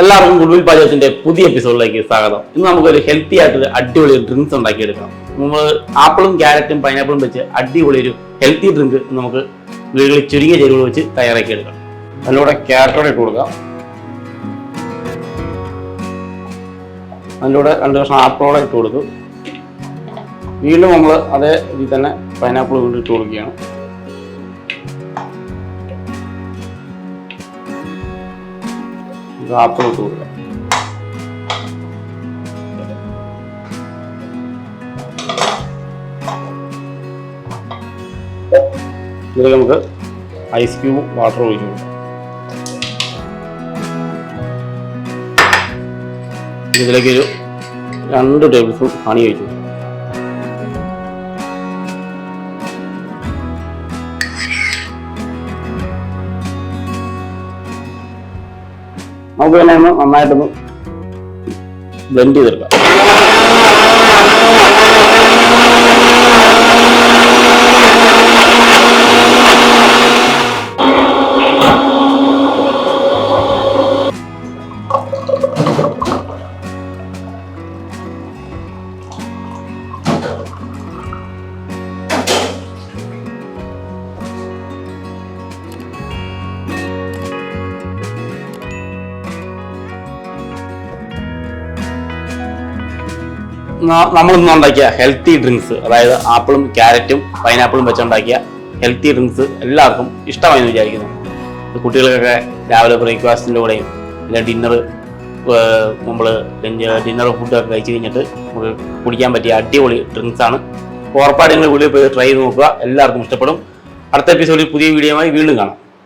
എല്ലാവർക്കും ഗുഡ്വിൽ പാചകത്തിന്റെ പുതിയ എപ്പിസോഡിലേക്ക് സ്വാഗതം. ഇന്ന് നമുക്കൊരു ഹെൽത്തി ആയിട്ട് അടിപൊളി ഡ്രിങ്ക്സ് ഉണ്ടാക്കിയെടുക്കാം. നമ്മൾ ആപ്പിളും ക്യാരറ്റും പൈനാപ്പിളും വെച്ച് അടിപൊളി ഒരു ഹെൽത്തി ഡ്രിങ്ക് നമുക്ക് വീടുകളിൽ ചുരുങ്ങിയ ചേരുവകൾ വെച്ച് തയ്യാറാക്കി എടുക്കാം അതിലൂടെ ക്യാരറ്റോടെ ഇട്ട് കൊടുക്കാം. അതിലൂടെ രണ്ട് കഷ്ണം ആപ്പിളോടെ ഇട്ട് കൊടുക്കും വീണ്ടും നമ്മൾ അതേ രീതിയിൽ തന്നെ പൈനാപ്പിൾ വീണ്ടും ഇട്ട് കൊടുക്കുകയാണ്. ആപ്പിൾ ഇട്ട് കൊടുക്കാം ഇതിൽ നമുക്ക് ഐസ് ക്യൂബ് വാട്ടർ ഒഴിച്ചു കൊടുക്കാം. ഇതിലേക്ക് ഒരു രണ്ട് ടേബിൾ സ്പൂൺ ഹണി ഒഴിച്ചു കൊടുക്കാം. നമുക്ക് തന്നെ നന്നായിട്ടൊന്ന് ബ്ലെൻഡ് ചെയ്തെടുക്കാം ന- നമ്മളിന്ന് ഉണ്ടാക്കിയ ഹെൽത്തി ഡ്രിങ്ക്സ് അതായത് ആപ്പിളും ക്യാരറ്റും പൈനാപ്പിളും വെച്ചുണ്ടാക്കിയ ഹെൽത്തി ഡ്രിങ്ക്സ് എല്ലാവർക്കും ഇഷ്ടമായെന്ന് വിചാരിക്കുന്നു. കുട്ടികൾക്കൊക്കെ രാവിലെ ബ്രേക്ക്ഫാസ്റ്റിന്റെ കൂടെയും പിന്നെ ഡിന്നർ നമ്മൾ ഡിന്നർ ഫുഡൊക്കെ കഴിച്ച് കഴിഞ്ഞിട്ട് നമുക്ക് കുടിക്കാൻ പറ്റിയ അടിപൊളി ഡ്രിങ്ക്സ് ആണ്. അപ്പോൾ ഉറപ്പായിട്ട് നിങ്ങൾ വീട്ടിൽ പോയി ട്രൈ ചെയ്ത് നോക്കുക. എല്ലാവർക്കും ഇഷ്ടപ്പെടും. അടുത്ത എപ്പിസോഡിൽ പുതിയ വീഡിയോയുമായി വീണ്ടും കാണാം.